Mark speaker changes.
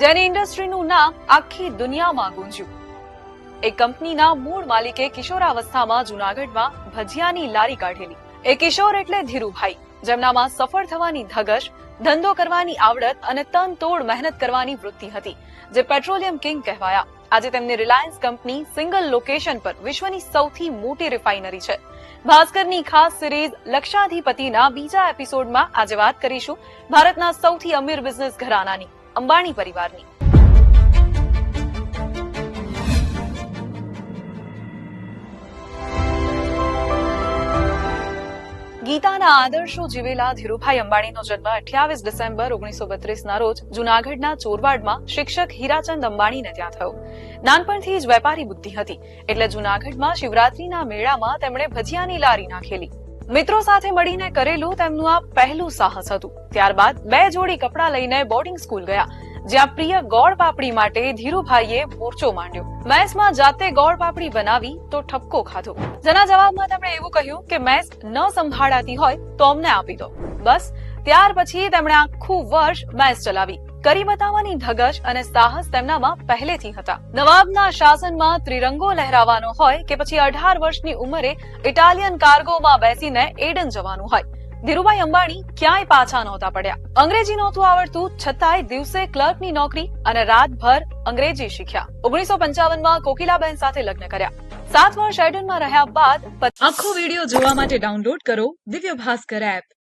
Speaker 1: જેની ઇન્ડસ્ટ્રીનું નામ આખી દુનિયામાં ગુંજ્યું. એ કંપનીના મૂળ માલિકે કિશોરાવસ્થામાં જુનાગઢમાં ભજીયાની લારી કાઢેલી. એ કિશોર એટલે ધીરુભાઈ, જેમનામાં સફળ થવાની ધગશ, ધંધો કરવાની આવડત અને તન તોડ મહેનત કરવાની વૃત્તિ હતી, જે પેટ્રોલિયમ કિંગ કહેવાયા. આજે તેમની રિલાયન્સ કંપની સિંગલ લોકેશન પર વિશ્વની સૌથી મોટી રિફાઇનરી છે. ભાસ્કરની ખાસ સિરીઝ લક્ષાધિપતિના બીજા એપિસોડમાં આજે વાત કરીશું ભારતના સૌથી અમીર બિઝનેસ ઘરાનાની. અંબાણી પરિવારની. ગીતાના આદર્શો જીવેલા ધીરુભાઈ અંબાણીનો જન્મ અઠ્યાવીસ ડિસેમ્બર ઓગણીસો બત્રીસના રોજ જુનાગઢના ચોરવાડમાં શિક્ષક હીરાચંદ અંબાણીને ત્યાં થયો. નાનપણથી જ વેપારી બુદ્ધિ હતી. એટલે જુનાગઢમાં શિવરાત્રીના મેળામાં તેમણે ભજીયાની લારી નાખેલી. મિત્રો સાથે મળીને કરેલું તેમનું આ પહેલું સાહસ હતું. ત્યારબાદ બે જોડી કપડાં લઈને બોર્ડિંગ સ્કૂલ ગયા, જ્યાં પ્રિય ગોળ પાપડી માટે ધીરુભાઈએ મોરચો માંડ્યો. મેસમાં જાતે ગોળ પાપડી બનાવી તો ઠપકો ખાધો. જેના જવાબમાં તેમણે એવું કહ્યું કે મેસ ન સંભાળાતી હોય તો અમને આપી દો. બસ, ત્યાર પછી તેમણે આખું વર્ષ મેસ ચલાવી. કરી બતાવવાની ધગશ અને સાહસ તેમનામાં પહેલેથી હતા. નવાબના શાસનમાં ત્રિરંગો લહેરાવાનો હોય કે પછી અઢાર વર્ષની ઉંમરે ઇટાલિયન કાર્ગોમાં બેસીને એડન જવાનું હોય. ધીરુભાઈ અંબાણી ક્યાંય પાછા નહોતા પડ્યા. અંગ્રેજી નહોતું આવડતું, છતાંય દિવસે ક્લર્કની નોકરી અને રાતભર અંગ્રેજી શીખ્યા. ઓગણીસો પંચાવનમાં કોકિલાબેન સાથે લગ્ન કર્યા. સાત વર્ષ એડનમાં રહ્યા બાદ આખો વીડિયો જોવા માટે ડાઉનલોડ કરો દિવ્ય ભાસ્કર એપ.